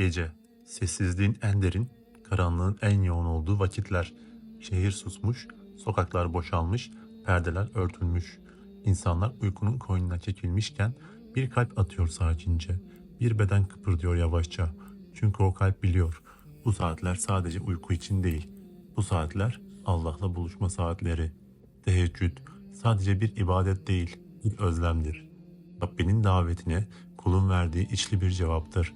Gece, sessizliğin en derin, karanlığın en yoğun olduğu vakitler. Şehir susmuş, sokaklar boşalmış, perdeler örtülmüş. İnsanlar uykunun koynuna çekilmişken bir kalp atıyor sakince. Bir beden kıpırdıyor yavaşça. Çünkü o kalp biliyor. Bu saatler sadece uyku için değil. Bu saatler Allah'la buluşma saatleri. Teheccüd sadece bir ibadet değil, bir özlemdir. Rabbinin davetine kulun verdiği içli bir cevaptır.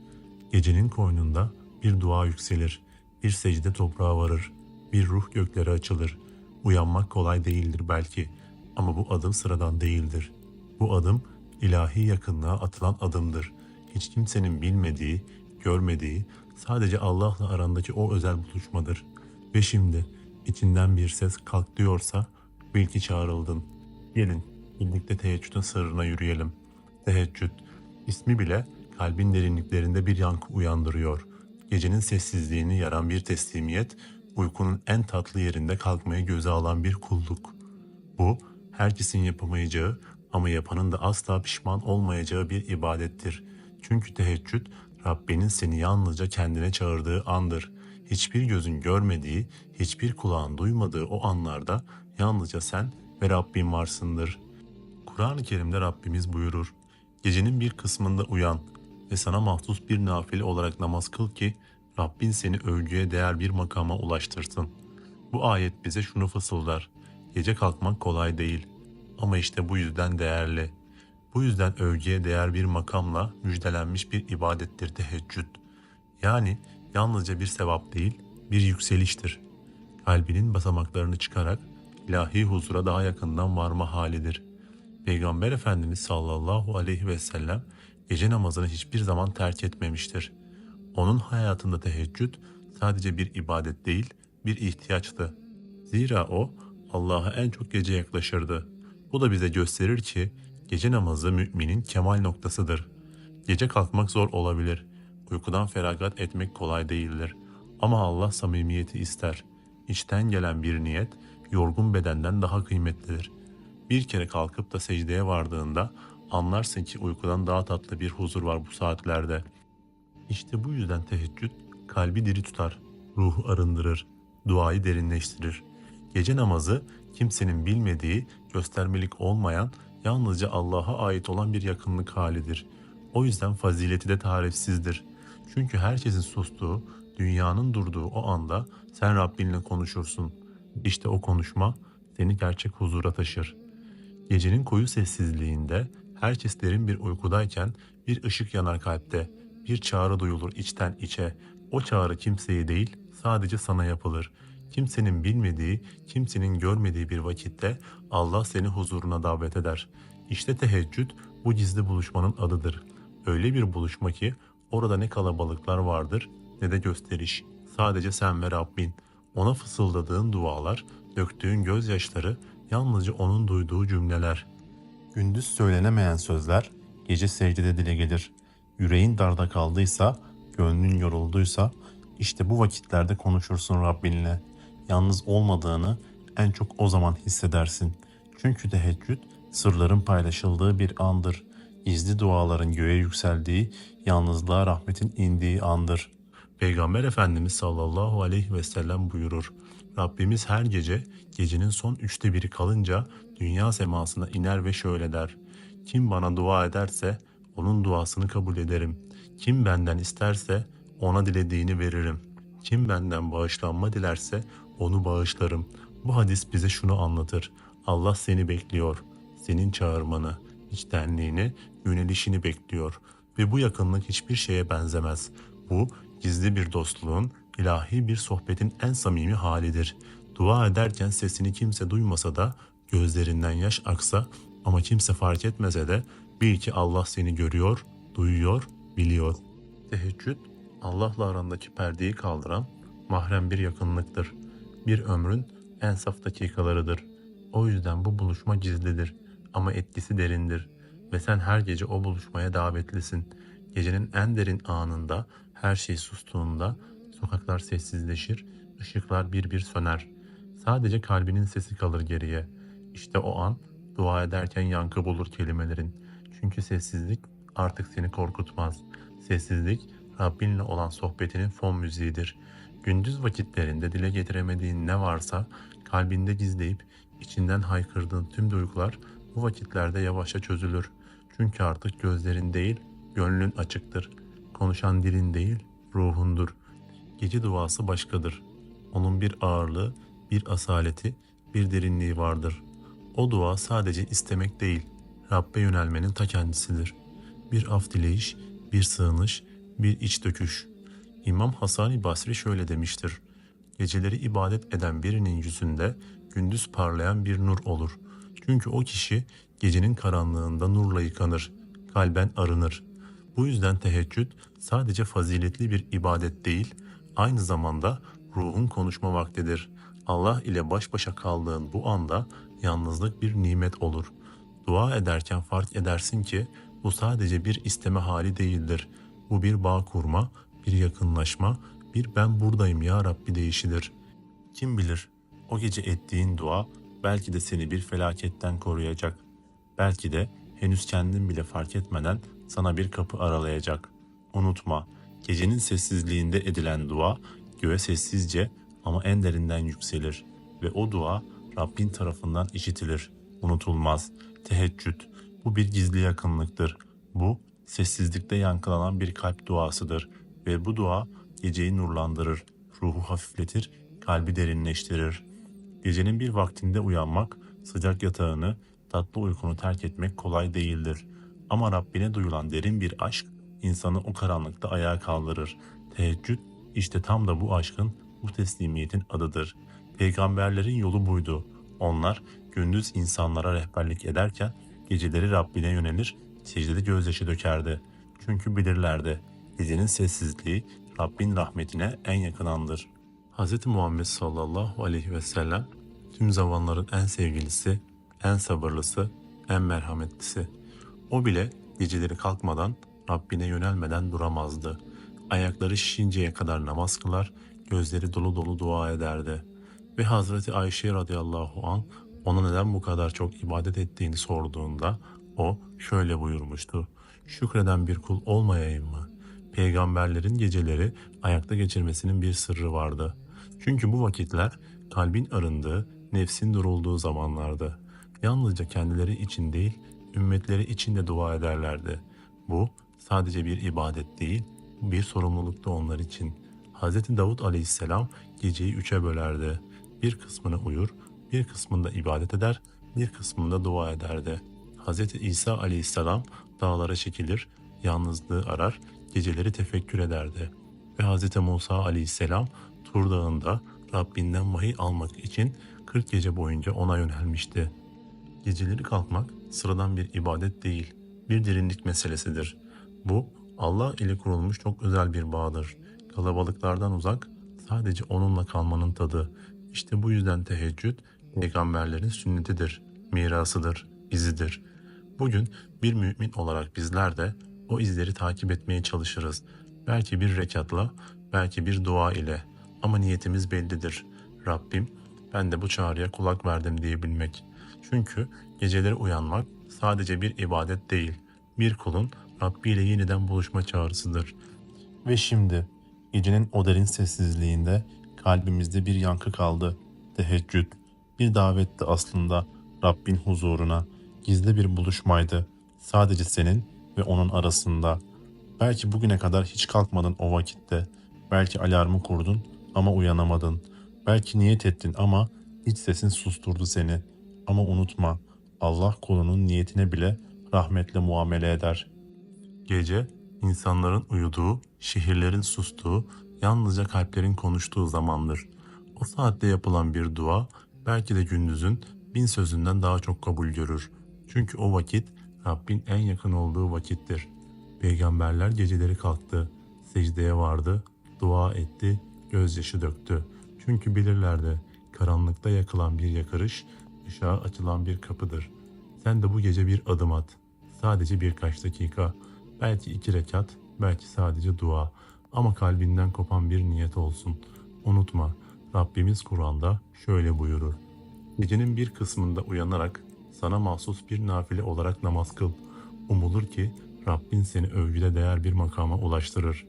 Gecenin koynunda bir dua yükselir, bir secde toprağa varır, bir ruh göklere açılır. Uyanmak kolay değildir belki ama bu adım sıradan değildir. Bu adım ilahi yakınlığa atılan adımdır. Hiç kimsenin bilmediği, görmediği, sadece Allah'la arandaki o özel buluşmadır. Ve şimdi içinden bir ses kalk diyorsa bil ki çağrıldın. Gelin birlikte teheccüdün sırrına yürüyelim. Teheccüd ismi bile kalbin derinliklerinde bir yankı uyandırıyor. Gecenin sessizliğini yaran bir teslimiyet, uykunun en tatlı yerinde kalkmayı göze alan bir kulluk. Bu herkesin yapamayacağı ama yapanın da asla pişman olmayacağı bir ibadettir. Çünkü teheccüd Rabbinin seni yalnızca kendine çağırdığı andır. Hiçbir gözün görmediği, hiçbir kulağın duymadığı o anlarda yalnızca sen ve Rabbin varsındır. Kur'an-ı Kerim'de Rabbimiz buyurur. Gecenin bir kısmında uyan ve sana mahsus bir nafile olarak namaz kıl ki Rabbin seni övgüye değer bir makama ulaştırsın. Bu ayet bize şunu fısıldar. Gece kalkmak kolay değil ama işte bu yüzden değerli. Bu yüzden övgüye değer bir makamla müjdelenmiş bir ibadettir teheccüd. Yani yalnızca bir sevap değil, bir yükseliştir. Kalbinin basamaklarını çıkarak ilahi huzura daha yakından varma halidir. Peygamber Efendimiz sallallahu aleyhi ve sellem gece namazını hiçbir zaman terk etmemiştir. Onun hayatında teheccüd sadece bir ibadet değil, bir ihtiyaçtı. Zira o Allah'a en çok gece yaklaşırdı. Bu da bize gösterir ki gece namazı müminin kemal noktasıdır. Gece kalkmak zor olabilir. Uykudan feragat etmek kolay değildir. Ama Allah samimiyeti ister. İçten gelen bir niyet yorgun bedenden daha kıymetlidir. Bir kere kalkıp da secdeye vardığında anlarsın ki uykudan daha tatlı bir huzur var bu saatlerde. İşte bu yüzden teheccüd kalbi diri tutar, ruhu arındırır, duayı derinleştirir. Gece namazı kimsenin bilmediği, göstermelik olmayan, yalnızca Allah'a ait olan bir yakınlık halidir. O yüzden fazileti de tarifsizdir. Çünkü herkesin sustuğu, dünyanın durduğu o anda sen Rabbinle konuşursun. İşte o konuşma seni gerçek huzura taşır. Gecenin koyu sessizliğinde herkes derin bir uykudayken bir ışık yanar kalpte. Bir çağrı duyulur içten içe. O çağrı kimseye değil sadece sana yapılır. Kimsenin bilmediği, kimsenin görmediği bir vakitte Allah seni huzuruna davet eder. İşte teheccüd bu gizli buluşmanın adıdır. Öyle bir buluşma ki orada ne kalabalıklar vardır ne de gösteriş. Sadece sen ve Rabbin. Ona fısıldadığın dualar, döktüğün gözyaşları yalnızca onun duyduğu cümleler. Gündüz söylenemeyen sözler gece secdede dile gelir. Yüreğin darda kaldıysa, gönlün yorulduysa işte bu vakitlerde konuşursun Rabbinle. Yalnız olmadığını en çok o zaman hissedersin. Çünkü teheccüd sırların paylaşıldığı bir andır. Gizli duaların göğe yükseldiği, yalnızlığa rahmetin indiği andır. Peygamber Efendimiz sallallahu aleyhi ve sellem buyurur. Rabbimiz her gece gecenin son üçte biri kalınca dünya semasına iner ve şöyle der. Kim bana dua ederse onun duasını kabul ederim. Kim benden isterse ona dilediğini veririm. Kim benden bağışlanma dilerse onu bağışlarım. Bu hadis bize şunu anlatır. Allah seni bekliyor. Senin çağırmanı, içtenliğini, yönelişini bekliyor. Ve bu yakınlık hiçbir şeye benzemez. Bu gizli bir dostluğun, ilahi bir sohbetin en samimi halidir. Dua ederken sesini kimse duymasa da, gözlerinden yaş aksa ama kimse fark etmese de bil ki Allah seni görüyor, duyuyor, biliyor. Teheccüd, Allah'la arandaki perdeyi kaldıran mahrem bir yakınlıktır. Bir ömrün en saf dakikalarıdır. O yüzden bu buluşma gizlidir ama etkisi derindir ve sen her gece o buluşmaya davetlisin. Gecenin en derin anında her şey sustuğunda sokaklar sessizleşir, ışıklar bir bir söner. Sadece kalbinin sesi kalır geriye. İşte o an dua ederken yankı bulur kelimelerin. Çünkü sessizlik artık seni korkutmaz. Sessizlik Rabbinle olan sohbetinin fon müziğidir. Gündüz vakitlerinde dile getiremediğin ne varsa kalbinde gizleyip içinden haykırdığın tüm duygular bu vakitlerde yavaşça çözülür. Çünkü artık gözlerin değil, gönlün açıktır. Konuşan dilin değil, ruhundur. Gece duası başkadır. Onun bir ağırlığı, bir asaleti, bir derinliği vardır. O dua sadece istemek değil, Rabbe yönelmenin ta kendisidir. Bir af dileyiş, bir sığınış, bir iç döküş. İmam Hasan-ı Basri şöyle demiştir. Geceleri ibadet eden birinin yüzünde gündüz parlayan bir nur olur. Çünkü o kişi gecenin karanlığında nurla yıkanır, kalben arınır. Bu yüzden teheccüd sadece faziletli bir ibadet değil, aynı zamanda ruhun konuşma vaktidir. Allah ile baş başa kaldığın bu anda yalnızlık bir nimet olur. Dua ederken fark edersin ki bu sadece bir isteme hali değildir. Bu bir bağ kurma, bir yakınlaşma, bir ben buradayım ya Rabbi deyişidir. Kim bilir o gece ettiğin dua belki de seni bir felaketten koruyacak. Belki de henüz kendin bile fark etmeden sana bir kapı aralayacak. Unutma, gecenin sessizliğinde edilen dua göğe sessizce ama en derinden yükselir ve o dua Rabbin tarafından işitilir. Unutulmaz. Teheccüd. Bu bir gizli yakınlıktır. Bu sessizlikte yankılanan bir kalp duasıdır ve bu dua geceyi nurlandırır, ruhu hafifletir, kalbi derinleştirir. Gecenin bir vaktinde uyanmak, sıcak yatağını, tatlı uykunu terk etmek kolay değildir. Ama Rabbine duyulan derin bir aşk insanı o karanlıkta ayağa kaldırır. Teheccüd işte tam da bu aşkın, bu teslimiyetin adıdır. Peygamberlerin yolu buydu. Onlar gündüz insanlara rehberlik ederken geceleri Rabbine yönelir, secdede gözyaşı dökerdi. Çünkü bilirlerdi. Gecenin sessizliği Rabbin rahmetine en yakın andır. Hz. Muhammed sallallahu aleyhi ve sellem tüm zamanların en sevgilisi, en sabırlısı, en merhametlisi. O bile geceleri kalkmadan, Rabbine yönelmeden duramazdı. Ayakları şişinceye kadar namaz kılar, gözleri dolu dolu dua ederdi. Ve Hazreti Ayşe radıyallahu an ona neden bu kadar çok ibadet ettiğini sorduğunda o şöyle buyurmuştu. Şükreden bir kul olmayayım mı? Peygamberlerin geceleri ayakta geçirmesinin bir sırrı vardı. Çünkü bu vakitler kalbin arındığı, nefsin durulduğu zamanlardı. Yalnızca kendileri için değil, ümmetleri için de dua ederlerdi. Bu sadece bir ibadet değil, bir sorumluluktu onlar için. Hz. Davud aleyhisselam geceyi üçe bölerdi. Bir kısmını uyur, bir kısmında ibadet eder, bir kısmında dua ederdi. Hz. İsa aleyhisselam dağlara çekilir, yalnızlığı arar, geceleri tefekkür ederdi. Ve Hz. Musa aleyhisselam Tur Dağı'nda Rabbinden vahiy almak için 40 gece boyunca ona yönelmişti. Geceleri kalkmak sıradan bir ibadet değil, bir derinlik meselesidir. Bu Allah ile kurulmuş çok özel bir bağdır. Kalabalıklardan uzak, sadece onunla kalmanın tadı. İşte bu yüzden teheccüd peygamberlerin sünnetidir, mirasıdır, izidir. Bugün bir mümin olarak bizler de o izleri takip etmeye çalışırız. Belki bir rekatla, belki bir dua ile ama niyetimiz bellidir. Rabbim ben de bu çağrıya kulak verdim diyebilmek. Çünkü geceleri uyanmak sadece bir ibadet değil, bir kulun Rabbi ile yeniden buluşma çağrısıdır. Ve şimdi gecenin o derin sessizliğinde kalbimizde bir yankı kaldı. Teheccüd bir davetti aslında Rabbin huzuruna. Gizli bir buluşmaydı. Sadece senin ve onun arasında. Belki bugüne kadar hiç kalkmadın o vakitte. Belki alarmı kurdun ama uyanamadın. Belki niyet ettin ama iç sesin susturdu seni. Ama unutma Allah kulunun niyetine bile rahmetle muamele eder. Gece insanların uyuduğu, şehirlerin sustuğu, yalnızca kalplerin konuştuğu zamandır. O saatte yapılan bir dua belki de gündüzün bin sözünden daha çok kabul görür. Çünkü o vakit Rabbin en yakın olduğu vakittir. Peygamberler geceleri kalktı, secdeye vardı, dua etti, gözyaşı döktü. Çünkü bilirlerdi karanlıkta yakılan bir yakarış, ışığa açılan bir kapıdır. Sen de bu gece bir adım at. Sadece birkaç dakika, belki iki rekat, belki sadece dua. Ama kalbinden kopan bir niyet olsun. Unutma, Rabbimiz Kur'an'da şöyle buyurur. Gecenin bir kısmında uyanarak sana mahsus bir nafile olarak namaz kıl. Umulur ki Rabbin seni övgüde değer bir makama ulaştırır.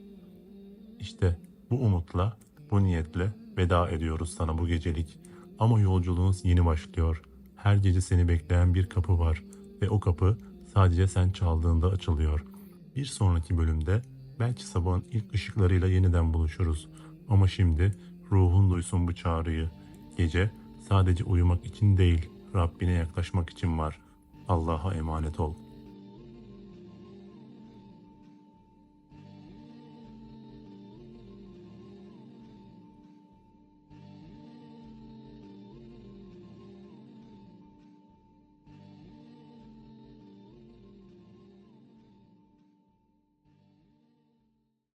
İşte bu umutla, bu niyetle veda ediyoruz sana bu gecelik. Ama yolculuğunuz yeni başlıyor. Her gece seni bekleyen bir kapı var ve o kapı sadece sen çaldığında açılıyor. Bir sonraki bölümde belki sabahın ilk ışıklarıyla yeniden buluşuruz. Ama şimdi ruhun duysun bu çağrıyı. Gece sadece uyumak için değil, Rabbine yaklaşmak için var. Allah'a emanet ol.